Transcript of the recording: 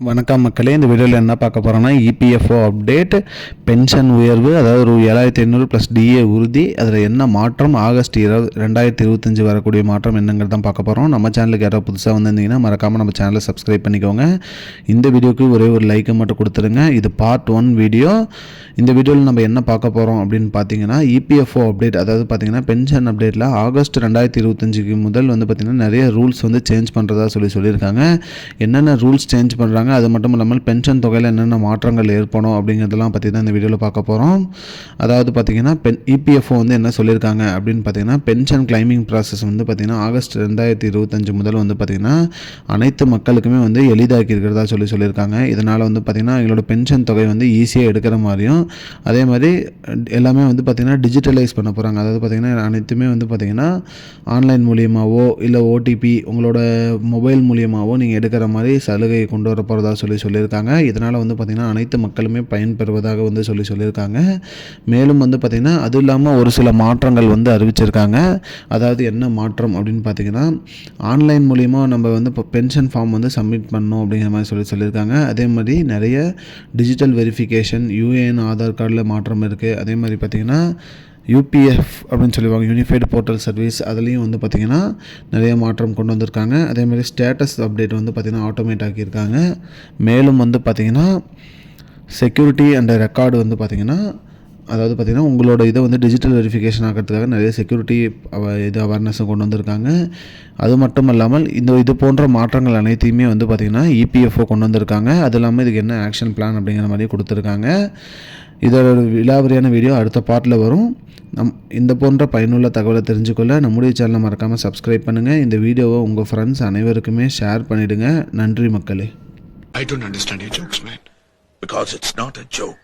வணக்கம் மக்களே இந்த வீடியோவில் என்ன பார்க்க போகிறோன்னா இபிஎஃப்ஓ அப்டேட் பென்ஷன் உயர்வு அதாவது ஒரு ஏழாயிரத்தி ஐநூறு ப்ளஸ் டிஏ உறுதி அதில் என்ன மாற்றம்? ஆகஸ்ட் இருபது ரெண்டாயிரத்தி இருபத்தஞ்சி வரக்கூடிய மாற்றம் என்னங்கிறது தான் பார்க்க போகிறோம் நம்ம சேனலுக்கு யாராவது புதுசாக வந்திருந்தீங்கன்னா மறக்காமல் நம்ம சேனலை சப்ஸ்கிரைப் பண்ணிக்கோங்க. இந்த வீடியோக்கு ஒரே ஒரு லைக்கை மட்டும் கொடுத்துருங்க இது பார்ட் ஒன் வீடியோ இந்த வீடியோவில் நம்ம என்ன பார்க்க போகிறோம் அப்படின்னு பார்த்தீங்கன்னா இபிஎஃப்ஓ அப்டேட் அதாவது பார்த்தீங்கன்னா பென்ஷன் அப்டேட்டில் ஆகஸ்ட் ரெண்டாயிரத்தி இருபத்தஞ்சிக்கு முதல் வந்து பார்த்திங்கன்னா நிறைய ரூல்ஸ் வந்து சேஞ்ச் பண்ணுறதா சொல்லி சொல்லியிருக்காங்க. என்னென்ன ரூல்ஸ் சேஞ்ச் பண்ணுறாங்க அது மட்டும் இல்லாமல் பென்ஷன் தொகையில் என்னென்ன மாற்றங்கள் ஏற்படும் அப்படிங்கிறதெல்லாம் பற்றி தான் இந்த வீடியோவில் பார்க்க போகிறோம் அதாவது பார்த்திங்கன்னா பென் இபிஎஃப்ஓ வந்து என்ன சொல்லியிருக்காங்க அப்படின்னு பார்த்தீங்கன்னா பென்ஷன் கிளைமிங் ப்ராசஸ் வந்து பார்த்திங்கன்னா ஆகஸ்ட் ரெண்டாயிரத்தி இருபத்தஞ்சு முதல் வந்து பார்த்திங்கன்னா அனைத்து மக்களுக்குமே வந்து எளிதாக்கி இருக்கிறதா சொல்லி சொல்லியிருக்காங்க. இதனால் வந்து பார்த்திங்கன்னா எங்களோட பென்ஷன் தொகை வந்து ஈஸியாக எடுக்கிற மாதிரியும் அதே மாதிரி எல்லாமே வந்து பார்த்திங்கன்னா டிஜிட்டலைஸ் பண்ண போகிறாங்க அதாவது பார்த்திங்கன்னா அனைத்துமே வந்து பார்த்திங்கன்னா ஆன்லைன் மூலியமாகவோ இல்லை ஓடிபி உங்களோட மொபைல் மூலியமாகவோ நீங்கள் எடுக்கிற மாதிரி சலுகையை கொண்டு வர போகிறதா சொல்லி சொல்லியிருக்காங்க. இதனால் வந்து பார்த்திங்கன்னா அனைத்து மக்களுமே பயன்பெறுவதாக வந்து சொல்லி சொல்லியிருக்காங்க. மேலும் வந்து பார்த்திங்கன்னா அது இல்லாமல் ஒரு சில மாற்றங்கள் வந்து அறிவிச்சிருக்காங்க. அதாவது என்ன மாற்றம் அப்படின்னு பார்த்தீங்கன்னா ஆன்லைன் மூலிமா நம்ம வந்து இப்போ பென்ஷன் ஃபார்ம் வந்து சப்மிட் பண்ணணும் அப்படிங்கிற மாதிரி சொல்லி சொல்லியிருக்காங்க. அதே மாதிரி நிறைய டிஜிட்டல் வெரிஃபிகேஷன் யூஏஎன் ஆதார் கார்டில் மாற்றம் இருக்குது. அதே மாதிரி பார்த்திங்கன்னா யூபிஎஃப் அப்படின்னு சொல்லுவாங்க யூனிஃபைடு போர்ட்டல் சர்வீஸ் அதுலேயும் வந்து பார்த்திங்கன்னா நிறைய மாற்றம் கொண்டு வந்திருக்காங்க. அதேமாதிரி ஸ்டேட்டஸ் அப்டேட் வந்து பார்த்திங்கன்னா ஆட்டோமேட் ஆக்கியிருக்காங்க. மேலும் வந்து பார்த்திங்கன்னா செக்யூரிட்டி அண்ட் ரெக்கார்டு வந்து பார்த்திங்கன்னா அதாவது பார்த்திங்கன்னா உங்களோட இதை வந்து டிஜிட்டல் வெரிஃபிகேஷன் ஆகிறதுக்காக நிறைய செக்யூரிட்டி இது அவேர்னஸும் கொண்டு வந்திருக்காங்க. அது மட்டும் இல்லாமல் இந்த இது போன்ற மாற்றங்கள் அனைத்தையுமே வந்து பார்த்திங்கன்னா இபிஎஃப்ஓ கொண்டு வந்திருக்காங்க. அது இல்லாமல் இதுக்கு என்ன ஆக்ஷன் பிளான் அப்படிங்கிற மாதிரி கொடுத்துருக்காங்க. இதோட விலாவரியான வீடியோ அடுத்த பார்ட்டில் வரும். நம் இந்த போன்ற பயனுள்ள தகவலை தெரிஞ்சுக்கொள்ள நம்முடைய சேனலை மறக்காமல் சப்ஸ்கிரைப் பண்ணுங்கள் இந்த வீடியோவை உங்கள் ஃப்ரெண்ட்ஸ் அனைவருக்குமே ஷேர் பண்ணிவிடுங்க நன்றி மக்களே. I don't understand your jokes, man. Because it's not a joke.